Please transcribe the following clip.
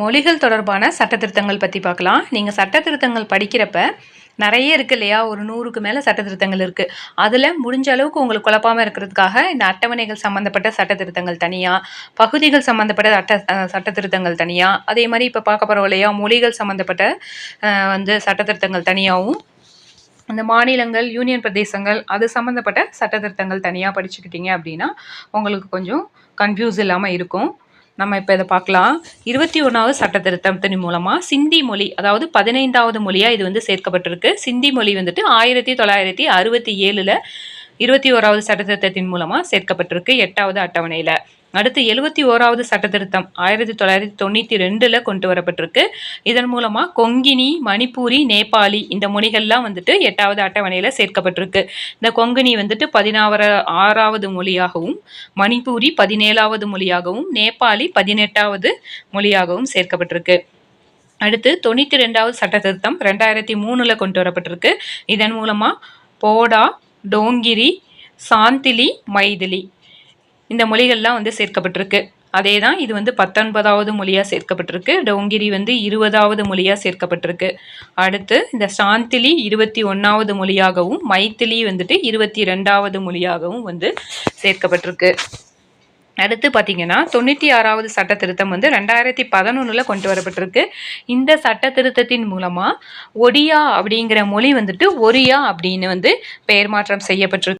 மொழிகள் தொடர்பான சட்ட திருத்தங்கள் பற்றி பார்க்கலாம். நீங்கள் சட்ட திருத்தங்கள் படிக்கிறப்ப நிறைய இருக்கு இல்லையா? ஒரு நூறுக்கு மேலே சட்ட திருத்தங்கள் இருக்குது அதில் முடிஞ்ச அளவுக்கு உங்களுக்கு குழப்பாமல் இருக்கிறதுக்காக இந்த அட்டவணைகள் சம்மந்தப்பட்ட சட்ட திருத்தங்கள் தனியாக பகுதிகள் சம்மந்தப்பட்ட அட்ட சட்டத்திருத்தங்கள் சட்ட திருத்தங்கள் தனியாக அதே மாதிரி இப்போ பார்க்க போகிறோம் இல்லையா? மொழிகள் சம்மந்தப்பட்ட வந்து சட்ட திருத்தங்கள் தனியாகவும் இந்த மாநிலங்கள் யூனியன் பிரதேசங்கள் அது சம்மந்தப்பட்ட சட்ட திருத்தங்கள் தனியாக படிச்சுக்கிட்டீங்க அப்படின்னா உங்களுக்கு கொஞ்சம் கன்ஃபியூஸ் இல்லாமல் இருக்கும். நம்ம இப்போ இதை பார்க்கலாம். இருபத்தி ஒன்றாவது சட்ட திருத்தத்தின் மூலமாக சிந்தி மொழி அதாவது பதினைந்தாவது மொழியாக இது வந்து சேர்க்கப்பட்டிருக்கு. சிந்தி மொழி வந்துட்டு ஆயிரத்தி தொள்ளாயிரத்தி அறுபத்தி ஏழில் இருபத்தி ஓராவது சட்ட திருத்தத்தின் மூலமாக சேர்க்கப்பட்டிருக்கு எட்டாவது அட்டவணையில். அடுத்து எழுபத்தி ஓராவது சட்டத்திருத்தம் ஆயிரத்தி தொள்ளாயிரத்தி தொண்ணூற்றி ரெண்டில் கொண்டு வரப்பட்டிருக்கு இதன் மூலமாக கொங்கினி மணிப்பூரி நேபாளி இந்த மொழிகள்லாம் வந்துட்டு எட்டாவது அட்டவணையில் சேர்க்கப்பட்டிருக்கு. இந்த கொங்கினி வந்துட்டு பதினாறு ஆறாவது மொழியாகவும் மணிப்பூரி பதினேழாவது மொழியாகவும் நேபாளி பதினெட்டாவது மொழியாகவும் சேர்க்கப்பட்டிருக்கு. அடுத்து தொண்ணூற்றி ரெண்டாவது சட்ட திருத்தம் ரெண்டாயிரத்தி மூணில் கொண்டு வரப்பட்டிருக்கு இதன் மூலமாக போடா டோங்கிரி சாந்திலி மைதிலி இந்த மொழிகள்லாம் வந்து சேர்க்கப்பட்டிருக்கு. அதே தான் இது வந்து பத்தொன்பதாவது மொழியாக சேர்க்கப்பட்டிருக்கு. டோங்கிரி வந்து இருபதாவது மொழியாக சேர்க்கப்பட்டிருக்கு. அடுத்து இந்த சாந்திலி இருபத்தி ஒன்றாவது மொழியாகவும் மைத்திலி வந்துட்டு இருபத்தி ரெண்டாவது மொழியாகவும் வந்து சேர்க்கப்பட்டிருக்கு. அடுத்து பார்த்தீங்கன்னா தொண்ணூற்றி ஆறாவது சட்ட திருத்தம் வந்து ரெண்டாயிரத்தி பதினொன்றில் கொண்டு வரப்பட்டிருக்கு. இந்த சட்ட திருத்தத்தின் மூலமாக ஒடியா அப்படிங்கிற மொழி வந்துட்டு ஒரியா அப்படின்னு வந்து பெயர் மாற்றம் செய்யப்பட்டிருக்கு.